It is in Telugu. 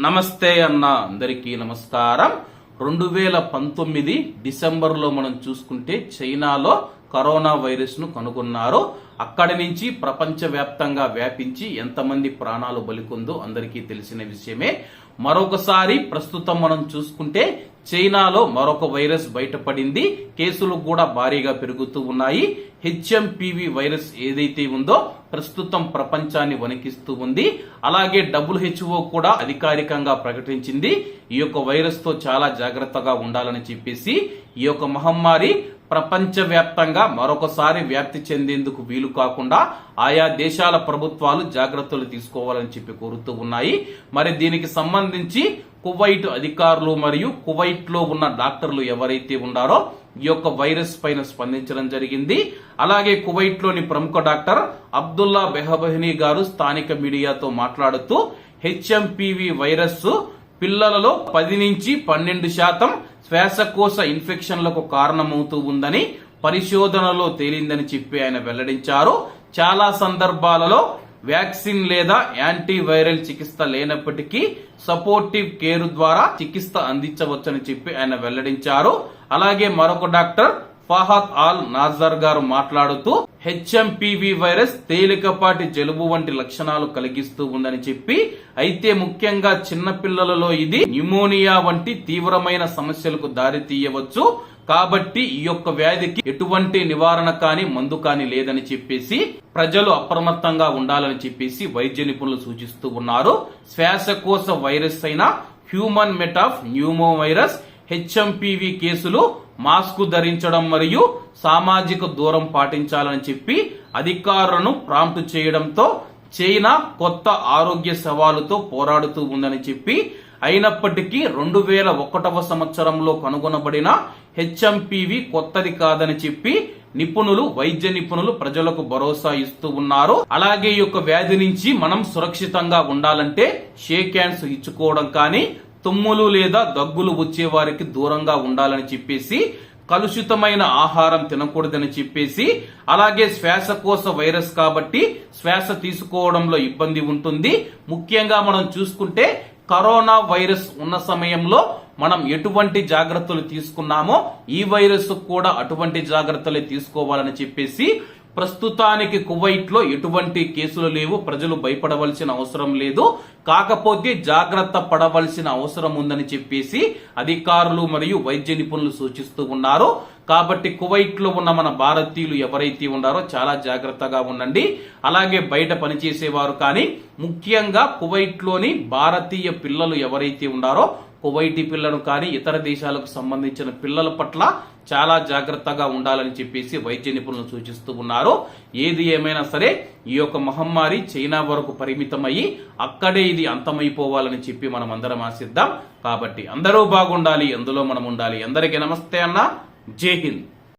నమస్తే అన్న అందరికీ నమస్కారం. రెండు వేల పంతొమ్మిది డిసెంబర్లో మనం చూసుకుంటే చైనాలో కరోనా వైరస్ను కనుగొన్నారు. అక్కడి నుంచి ప్రపంచవ్యాప్తంగా వ్యాపించి ఎంతమంది ప్రాణాలు బలికుందో అందరికీ తెలిసిన విషయమే. మరొకసారి ప్రస్తుతం మనం చూసుకుంటే చైనాలో మరొక వైరస్ బయటపడింది. కేసులు కూడా భారీగా పెరుగుతూ ఉన్నాయి. హెచ్ఎంపివి వైరస్ ఏదైతే ఉందో ప్రస్తుతం ప్రపంచాన్ని వణికిస్తూ ఉంది. అలాగే డబ్ల్యూహెచ్ఓ కూడా అధికారికంగా ప్రకటించింది. ఈ యొక్క వైరస్తో చాలా జాగ్రత్తగా ఉండాలని చెప్పేసి ఈ యొక్క మహమ్మారి ప్రపంచవ్యాప్తంగా మరొకసారి వ్యాప్తి చెందేందుకు వీలు కాకుండా ఆయా దేశాల ప్రభుత్వాలు జాగ్రత్తలు తీసుకోవాలని చెప్పి కోరుతూ ఉన్నాయి. మరి దీనికి సంబంధించి కువైట్ అధికారులు మరియు కువైట్లో ఉన్న డాక్టర్లు ఎవరైతే ఉన్నారో ఈ యొక్క వైరస్ పైన స్పందించడం జరిగింది. అలాగే కువైట్లోని ప్రముఖ డాక్టర్ అబ్దుల్లా బెహబహినీ గారు స్థానిక మీడియాతో మాట్లాడుతూ హెచ్ఎంపివి వైరస్ పిల్లలలో పది నుంచి పన్నెండు శాతం శ్వాసకోశ ఇన్ఫెక్షన్లకు కారణమవుతూ ఉందని పరిశోధనలో తేలిందని చెప్పి ఆయన వెల్లడించారు. చాలా సందర్భాలలో వ్యాక్సిన్ లేదా యాంటీవైరల్ చికిత్స లేనప్పటికీ సపోర్టివ్ కేర్ ద్వారా చికిత్స అందించవచ్చని చెప్పి ఆయన వెల్లడించారు. అలాగే మరొక డాక్టర్ ఫహద్ ఆల్ నాజర్ గారు మాట్లాడుతూ హెచ్ఎంపివి వైరస్ తేలికపాటి జలుబు వంటి లక్షణాలు కలిగిస్తూ ఉందని చెప్పి అయితే ముఖ్యంగా చిన్నపిల్లలలో ఇది న్యూమోనియా వంటి తీవ్రమైన సమస్యలకు దారి తీయవచ్చు. కాబట్టి ఈ యొక్క వ్యాధికి ఎటువంటి నివారణ కాని మందు కాని లేదని చెప్పేసి ప్రజలు అప్రమత్తంగా ఉండాలని చెప్పేసి వైద్య నిపుణులు సూచిస్తూ ఉన్నారు. శ్వాసకోశ వైరస్ అయిన human metapneumovirus HMPV కేసులు మాస్కు ధరించడం మరియు సామాజిక దూరం పాటించాలని చెప్పి అధికారులను ప్రాంప్ట్ చేయడంతో చైనా కొత్త ఆరోగ్య సవాలుతో పోరాడుతూ ఉందని చెప్పి అయినప్పటికీ రెండు వేల ఒకటవ సంవత్సరంలో కనుగొనబడిన హెచ్ఎంపివి కొత్తది కాదని చెప్పి నిపుణులు వైద్య నిపుణులు ప్రజలకు భరోసా ఇస్తూ ఉన్నారు. అలాగే ఈ యొక్క వ్యాధి నుంచి మనం సురక్షితంగా ఉండాలంటే షేక్ హ్యాండ్స్ ఇచ్చుకోవడం కానీ తుమ్ములు లేదా దగ్గులు వచ్చే వారికి దూరంగా ఉండాలని చెప్పేసి కలుషితమైన ఆహారం తినకూడదని చెప్పేసి అలాగే శ్వాసకోశ వైరస్ కాబట్టి శ్వాస తీసుకోవడంలో ఇబ్బంది ఉంటుంది. ముఖ్యంగా మనం చూసుకుంటే కరోనా వైరస్ ఉన్న సమయంలో మనం ఎటువంటి జాగ్రత్తలు తీసుకున్నామో ఈ వైరస్ కూడా అటువంటి జాగ్రత్తలే తీసుకోవాలని చెప్పేసి ప్రస్తుతానికి కువైట్లో ఎటువంటి కేసులు లేవు. ప్రజలు భయపడవలసిన అవసరం లేదు. కాకపోతే జాగ్రత్త పడవలసిన అవసరం ఉందని చెప్పేసి అధికారులు మరియు వైద్య నిపుణులు సూచిస్తూ ఉన్నారు. కాబట్టి కువైట్లో ఉన్న మన భారతీయులు ఎవరైతే ఉన్నారో చాలా జాగ్రత్తగా ఉండండి. అలాగే బయట పనిచేసేవారు కానీ ముఖ్యంగా కువైట్లోని భారతీయ పిల్లలు ఎవరైతే ఉన్నారో కువైటీ పిల్లలు కానీ ఇతర దేశాలకు సంబంధించిన పిల్లల పట్ల చాలా జాగ్రత్తగా ఉండాలని చెప్పేసి వైద్య నిపుణులు సూచిస్తూ ఉన్నారు. ఏది ఏమైనా సరే ఈ యొక్క మహమ్మారి చైనా వరకు పరిమితమయ్యి అక్కడే ఇది అంతమైపోవాలని చెప్పి మనం అందరం ఆశిద్దాం. కాబట్టి అందరూ బాగుండాలి అందులో మనం ఉండాలి. అందరికీ నమస్తే అన్న. జై హింద్.